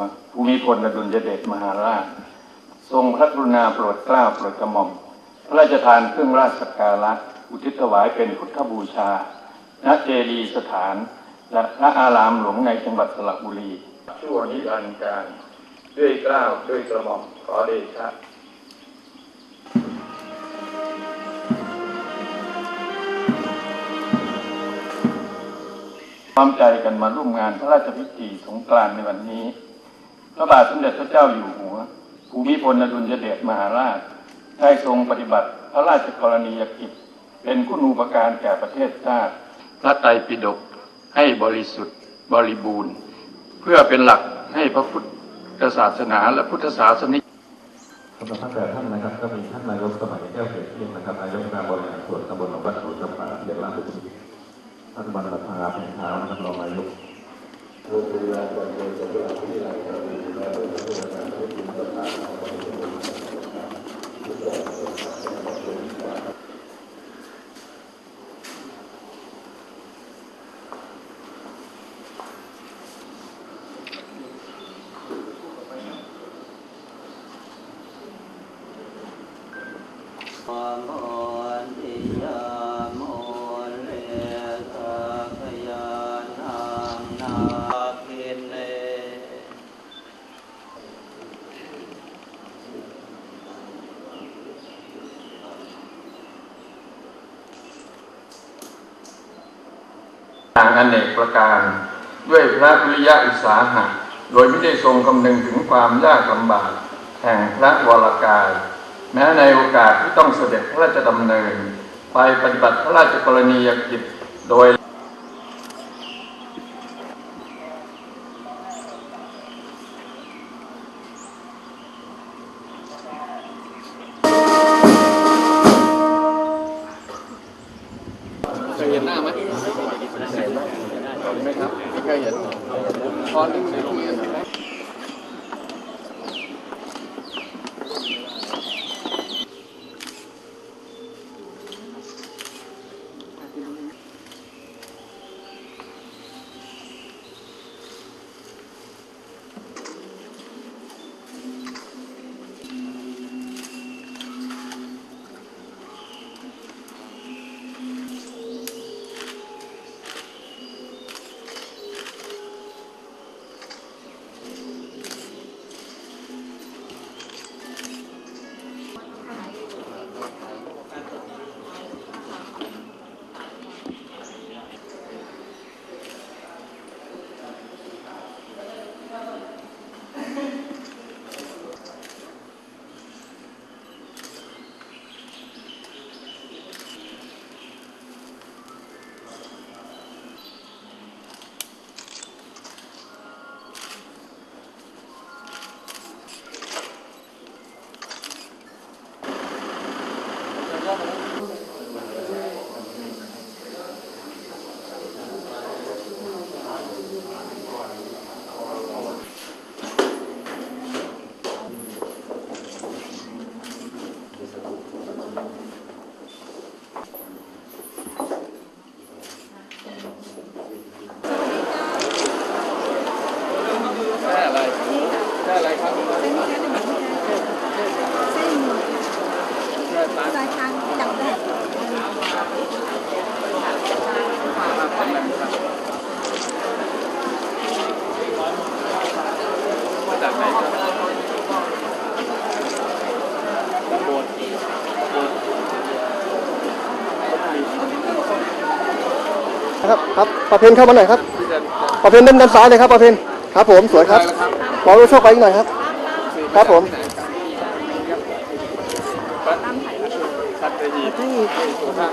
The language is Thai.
หัวภูมิพลอดุลยเดชมหาราช ทรงพระกรุณาโปรดเกล้าโปรดกระหม่อม พระราชทานเครื่องราชสักการะอุทิศถวายเป็นพุทธบูชา ณ เจดียสถาน และพระอารามหลวงในจังหวัดสระบุรี ชั่วนิรันดร์การ ด้วยเกล้าวด้วยกระหม่อมขอเดชะพร้อมใจกันมาร่วมงานพระราชพิธีสงกรานต์ในวันนี้ พระบาทสมเด็จพระเจ้าอยู่หัวภูมิพลอดุลยเดชมหาราช ได้ทรงปฏิบัติพระราชกรณียกิจ เป็นคุณูปการแก่ประเทศชาติพระไตรปิฎกให้บริสุทธิ์บริบูรณ์ เพื่อเป็นหลักให้พระพุทธศาสนาและพุทธศาสนิกสำหรับท่านแต่ท่านนะครับก็มีท่านนายกสมัยแก้วเกิดขึ้นะครับนายกการบริหารส่วนตำบลหนองบัวระจังหวัดเขตลาดบุรีรัฐบาลรัฐบาลเป็นทางนะครับรองนายก มนติยามนเลสะพยานังนาคินเล ทางอเนกประการ ด้วยพระวิริยะอุตสาหะ โดยไม่ได้ทรงคำนึงถึงความยากลำบากแห่งพระวรากาย แม้ในโอกาสที่ต้องเสด็จพระราชดำเนิน ไปปฏิบัติพระราชกรณียกิจโดย ครับไม่เครับครับประเพณเข้ามาหน่อยครับประเพณเดินด้านซ้ายเลยครับประเพณครับ ผมสวยครับขอรู้โชคไปอีกหน่อยครับ ครับผมที่ไหนครับ